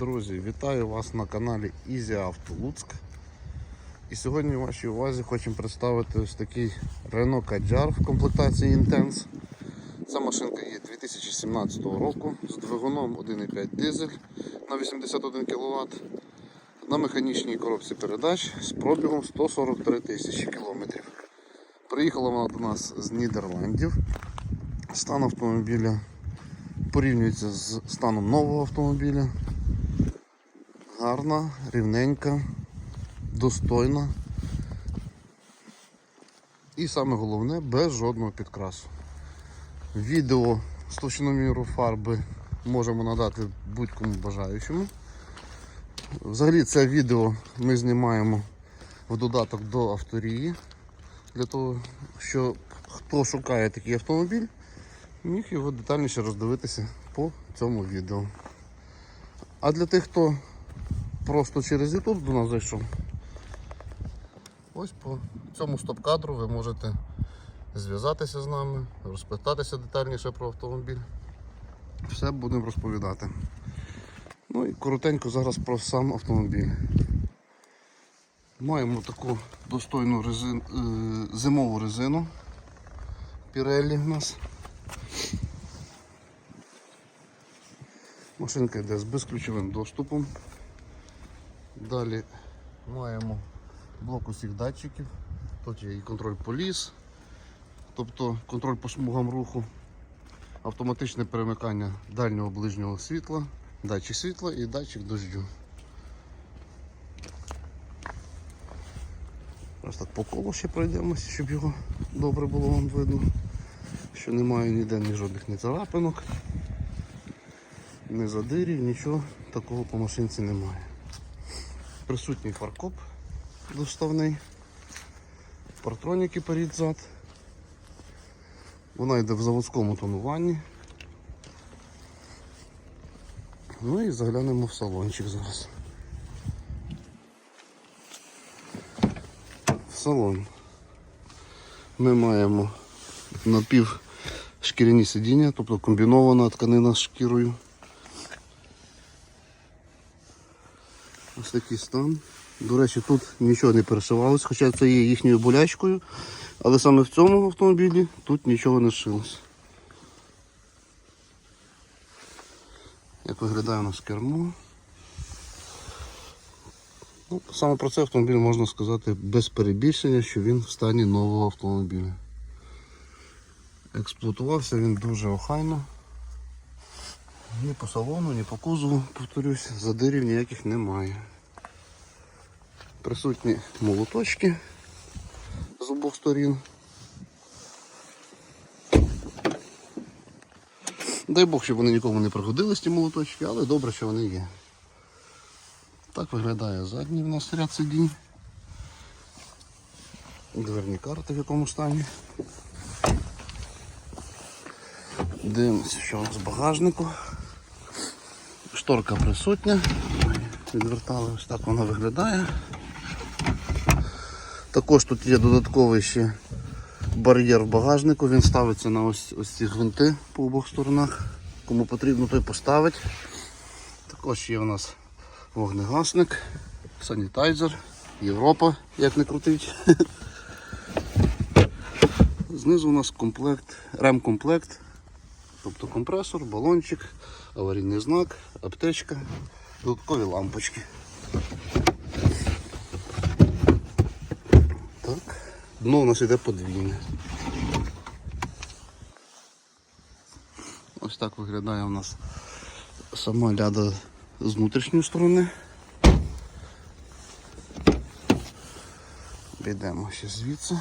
Друзі, вітаю вас на каналі Easy Auto Луцьк. І сьогодні в вашій увазі хочемо представити ось такий Renault Kadjar в комплектації Intense. Ця машинка є 2017 року з двигуном 1,5 дизель на 81 кВт на механічній коробці передач з пробігом 143 тисячі кілометрів. Приїхала вона до нас з Нідерландів. Стан автомобіля порівнюється з станом нового автомобіля. Гарна, рівненька, достойна. І саме головне, без жодного підкрасу. Відео з товщиноміру фарби можемо надати будь-кому бажаючому. Взагалі це відео ми знімаємо в додаток до авторії, для того, щоб хто шукає такий автомобіль, міг його детальніше роздивитися по цьому відео. А для тих, хто просто через YouTube до нас зайшов, ось по цьому стоп-кадру ви можете зв'язатися з нами, розпитатися детальніше про автомобіль. Все будемо розповідати. Ну і коротенько зараз про сам автомобіль. Маємо таку достойну резин, е, зимову резину. Pirelli у нас. Машинка йде з безключовим доступом. Далі маємо блок усіх датчиків. Тут є і контроль поліс, тобто контроль по смугам руху, автоматичне перемикання дальнього ближнього світла, датчик світла і датчик дождю. Ось так по колу ще пройдемося, щоб його добре було вам видно, що немає ніде ні жодних ні царапинок, ні задирів, нічого такого по машинці немає. Присутній фаркоп доставний, партроніки перед. Вона йде в заводському тонуванні. Ну і заглянемо в салончик зараз. В салон ми маємо напів шкіряні сидіння, тобто комбінована тканина з шкірою. Ось такий стан. До речі, тут нічого не перешивалось, хоча це є їхньою болячкою, але саме в цьому автомобілі тут нічого не шилось. Як виглядає у нас кермо. Ну, саме про цей автомобіль можна сказати без перебільшення, що він в стані нового автомобіля. Експлуатувався він дуже охайно. Ні по салону, ні по кузову, повторюсь, задирів ніяких немає. Присутні молоточки з обох сторін. Дай Бог, щоб вони нікому не пригодились, ті молоточки, але добре, що вони є. Так виглядає задній в нас ряд сидінь. Дверні карти в якому стані. Дивимося, що з багажнику. Шторка присутня. Відвертали, ось так вона виглядає. Також тут є додатковий ще бар'єр в багажнику, він ставиться на ось, ось ці гвинти по обох сторонах. Кому потрібно, той поставить. Також є у нас вогнегасник, санітайзер, Європа, як не крутить. Знизу у нас комплект, ремкомплект, тобто компресор, балончик, аварійний знак, аптечка, додаткові лампочки. Дно у нас йде подвійне. Ось так виглядає у нас сама ляда з внутрішньої сторони. Підемо ще звідси.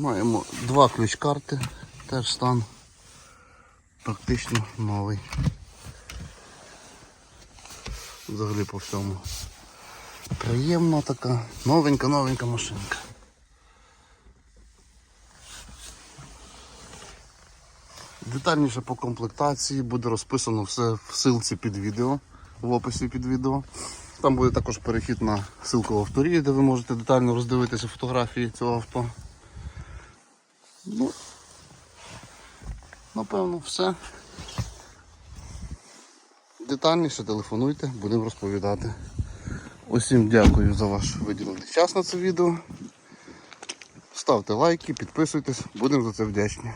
Маємо два ключ-карти, теж стан практично новий. Взагалі по всьому. Приємна така, новенька-новенька машинка. Детальніше по комплектації буде розписано все в силці під відео. в описі під відео. Там буде також перехід на ссылку в авторії, де ви можете детально роздивитися фотографії цього авто. Ну, напевно, все. Детальніше телефонуйте, будемо розповідати. Усім дякую за ваш виділений час на це відео. Ставте лайки, підписуйтесь, будемо за це вдячні.